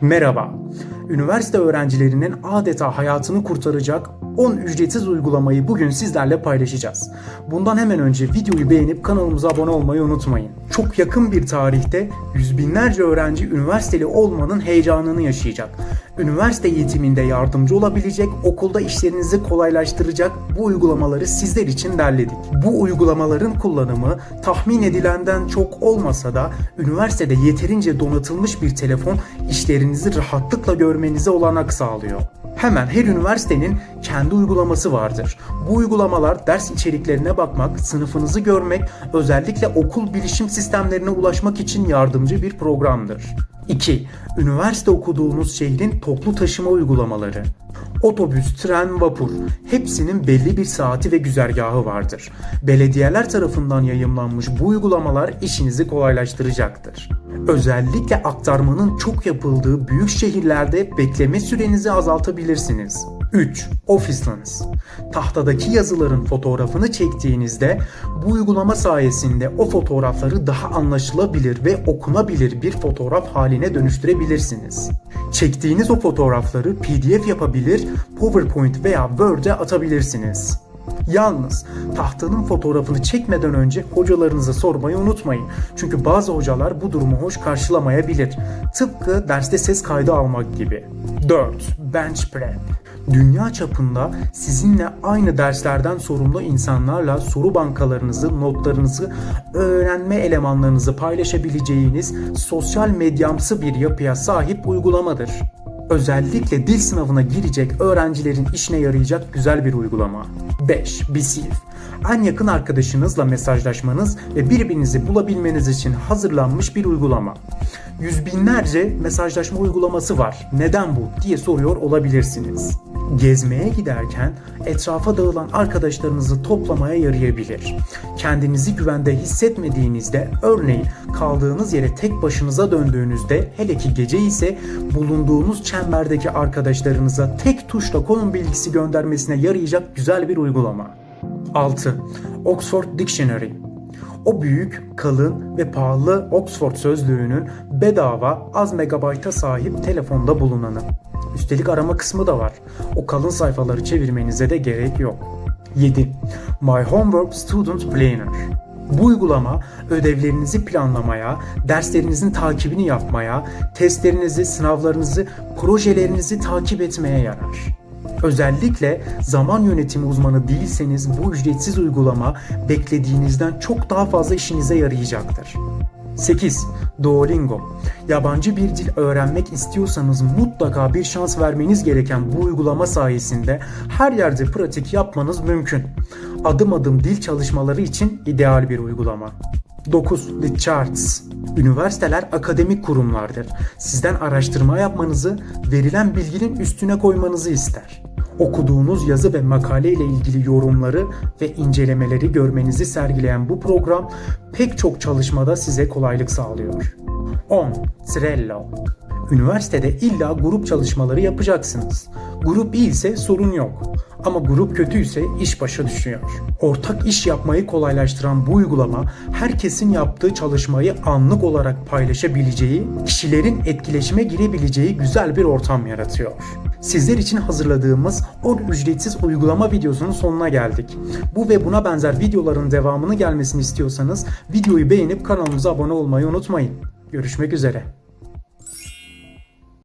Merhaba. Üniversite öğrencilerinin adeta hayatını kurtaracak 10 ücretsiz uygulamayı bugün sizlerle paylaşacağız. Bundan hemen önce videoyu beğenip kanalımıza abone olmayı unutmayın. Çok yakın bir tarihte yüz binlerce öğrenci üniversiteli olmanın heyecanını yaşayacak. Üniversite eğitiminde yardımcı olabilecek, okulda işlerinizi kolaylaştıracak bu uygulamaları sizler için derledik. Bu uygulamaların kullanımı tahmin edilenden çok olmasa da üniversitede yeterince donatılmış bir telefon işlerinizi rahatlıkla görmenize olanak sağlıyor. Hemen her üniversitenin kendi uygulaması vardır. Bu uygulamalar ders içeriklerine bakmak, sınıfınızı görmek, özellikle okul bilişim sistemlerine ulaşmak için yardımcı bir programdır. 2. Üniversite okuduğunuz şehrin toplu taşıma uygulamaları. Otobüs, tren, vapur hepsinin belli bir saati ve güzergahı vardır. Belediyeler tarafından yayımlanmış bu uygulamalar işinizi kolaylaştıracaktır. Özellikle aktarmanın çok yapıldığı büyük şehirlerde bekleme sürenizi azaltabilirsiniz. 3. Office Lens. Tahtadaki yazıların fotoğrafını çektiğinizde bu uygulama sayesinde o fotoğrafları daha anlaşılabilir ve okunabilir bir fotoğraf haline dönüştürebilirsiniz. Çektiğiniz o fotoğrafları PDF yapabilir, PowerPoint veya Word'e atabilirsiniz. Yalnız tahtanın fotoğrafını çekmeden önce hocalarınıza sormayı unutmayın. Çünkü bazı hocalar bu durumu hoş karşılamayabilir. Tıpkı derste ses kaydı almak gibi. 4. Bench Prep Dünya çapında sizinle aynı derslerden sorumlu insanlarla soru bankalarınızı, notlarınızı, öğrenme elemanlarınızı paylaşabileceğiniz sosyal medyamsı bir yapıya sahip uygulamadır. Özellikle dil sınavına girecek öğrencilerin işine yarayacak güzel bir uygulama. 5. Bisiv En yakın arkadaşınızla mesajlaşmanız ve birbirinizi bulabilmeniz için hazırlanmış bir uygulama. Yüz binlerce mesajlaşma uygulaması var. Neden bu diye soruyor olabilirsiniz. Gezmeye giderken etrafa dağılan arkadaşlarınızı toplamaya yarayabilir. Kendinizi güvende hissetmediğinizde örneğin kaldığınız yere tek başınıza döndüğünüzde hele ki gece ise bulunduğunuz çemberdeki arkadaşlarınıza tek tuşla konum bilgisi göndermesine yarayacak güzel bir uygulama. 6. Oxford Dictionary o büyük, kalın ve pahalı Oxford sözlüğünün bedava az megabayta sahip telefonda bulunanı. Üstelik arama kısmı da var. O kalın sayfaları çevirmenize de gerek yok. 7. My Homework Student Planner bu uygulama ödevlerinizi planlamaya, derslerinizin takibini yapmaya, testlerinizi, sınavlarınızı, projelerinizi takip etmeye yarar. Özellikle zaman yönetimi uzmanı değilseniz bu ücretsiz uygulama beklediğinizden çok daha fazla işinize yarayacaktır. 8. Duolingo. Yabancı bir dil öğrenmek istiyorsanız mutlaka bir şans vermeniz gereken bu uygulama sayesinde her yerde pratik yapmanız mümkün. Adım adım dil çalışmaları için ideal bir uygulama. 9. The Charts Üniversiteler akademik kurumlardır. Sizden araştırma yapmanızı, verilen bilginin üstüne koymanızı ister. Okuduğunuz yazı ve makale ile ilgili yorumları ve incelemeleri görmenizi sergileyen bu program pek çok çalışmada size kolaylık sağlıyor. 10. Trello Üniversitede illa grup çalışmaları yapacaksınız. Grup iyi ise sorun yok. Ama grup kötüyse iş başa düşüyor. Ortak iş yapmayı kolaylaştıran bu uygulama herkesin yaptığı çalışmayı anlık olarak paylaşabileceği, kişilerin etkileşime girebileceği güzel bir ortam yaratıyor. Sizler için hazırladığımız 10 ücretsiz uygulama videosunun sonuna geldik. Bu ve buna benzer videoların devamını gelmesini istiyorsanız videoyu beğenip kanalımıza abone olmayı unutmayın. Görüşmek üzere.